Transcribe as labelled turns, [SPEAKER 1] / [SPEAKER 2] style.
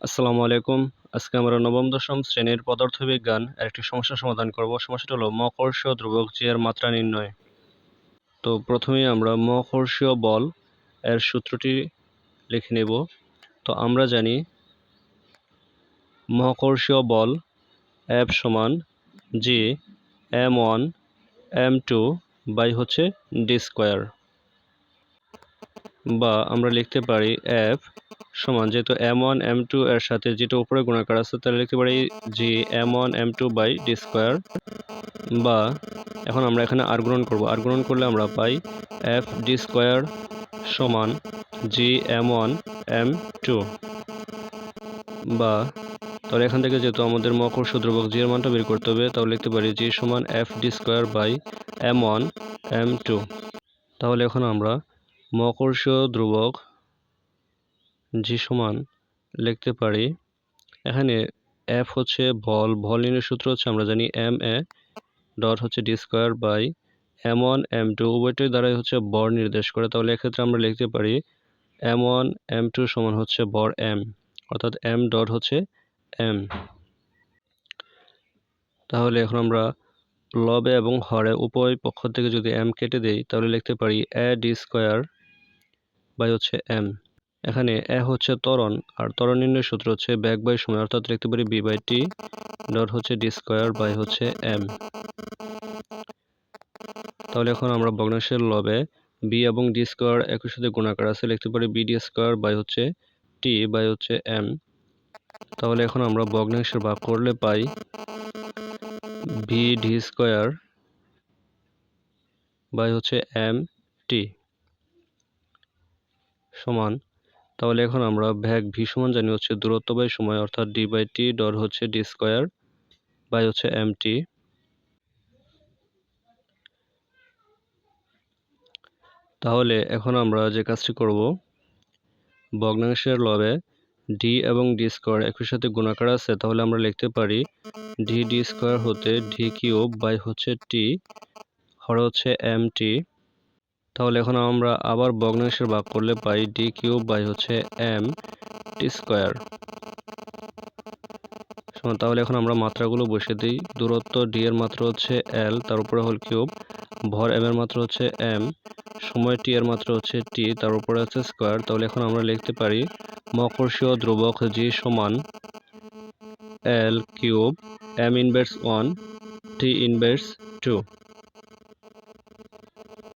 [SPEAKER 1] আসসালামু আলাইকুম। আজকে আমরা নবম, দশম শ্রেণির পদার্থবিজ্ঞান এর একটি সমস্যার সমাধান করব। সমস্যাটা হলো মকর্ষীয় ধ্রুবক এর মাত্রা নির্ণয়। তো প্রথমেই আমরা মকর্ষীয় বল এর সূত্রটি লিখে নেব। তো আমরা জানি মহাকর্ষীয় বল এফ সমান G M one, M two by হচ্ছে ডি স্কোয়ার। বা আমরা লিখতে পারি এফ সমান যেহেতু এম ওয়ান এম টু এর সাথে যেটা উপরে গুণাকার আছে, তাহলে লিখতে পারি G M one M two by D square বা এখন আমরা এখানে আর গ্রহণ করব। আর গ্রহণ করলে আমরা পাই এফ ডি স্কোয়ার সমান G M one M two বা তাহলে এখান থেকে যেহেতু আমাদের মকর ধ্রুবক জি এর মানটা বের করতে হবে, তাহলে লিখতে পারি জি সমান F D square by M one M two তাহলে এখন আমরা মকর্ষীয় ধ্রুবক জি সমান লিখতে পারি। এখানে এফ হচ্ছে বল বল নির্ণয় সূত্র হচ্ছে আমরা জানি এম এ ডট হচ্ছে D square by M one M two উভয়টির দ্বারাই হচ্ছে বর নির্দেশ করে। তাহলে এক্ষেত্রে আমরা লিখতে পারি এম ওয়ান এম টু সমান হচ্ছে বর এম অর্থাৎ এম ডট হচ্ছে এম তাহলে এখন আমরা লবে এবং হরে উভয় পক্ষ থেকে যদি এম কেটে দেই, তাহলে লিখতে পারি এ ডি স্কোয়ার বাই হচ্ছে এম। এখানে এ হচ্ছে ত্বরণ, আর ত্বরণ নির্ণয় সূত্র হচ্ছে ব্যাক বাই সময়, অর্থাৎ লিখতে পারি বি বাই টি ডট হচ্ছে ডি স্কোয়ার বাই হচ্ছে এম। তাহলে এখন আমরা ভগ্নাংশের লবে বি এবং ডি স্কোয়ার একই সাথে গুণাকার আছে লিখতে পারি বি ডি স্কোয়ার বাই হচ্ছে টি বাই হচ্ছে এম। তাহলে এখন আমরা ভগ্নাংশের ভাগ করলে পাই বি ডি স্কোয়ার বাই হচ্ছে এম টি। সমান, তাহলে এখন আমরা ভ্যাগ ভি সমান জানি হচ্ছে দূরত্ব বাই সময়, অর্থাৎ ডি বাই টি ডর হচ্ছে ডি স্কোয়ার বাই হচ্ছে এম টি তাহলে এখন আমরা যে কাজটি করব, ভগ্নাংশের লবে ডি এবং ডি স্কোয়ার একই সাথে গুণাকার আছে, তাহলে আমরা লিখতে পারি ডি ডি স্কোয়ার হতে ডি কিউব বাই হচ্ছে টি হর হচ্ছে এম টি তাহলে এখন আমরা আবার ভগ্নাংশের ভাগ করলে পাই ডি কিউব বাই হচ্ছে এম টি স্কোয়ার। সমান তাহলে এখন আমরা মাত্রাগুলো বসে দিই। দূরত্ব ডি এর মাত্রা হচ্ছে এল তার উপরে হল কিউব ভর এম এর মাত্রা হচ্ছে এম সময় টি এর মাত্রা হচ্ছে টি তার উপরে হচ্ছে স্কোয়ার। তাহলে এখন আমরা লিখতে পারি মকর্ষীয় ধ্রুবক জি সমান L cube M inverse one T inverse two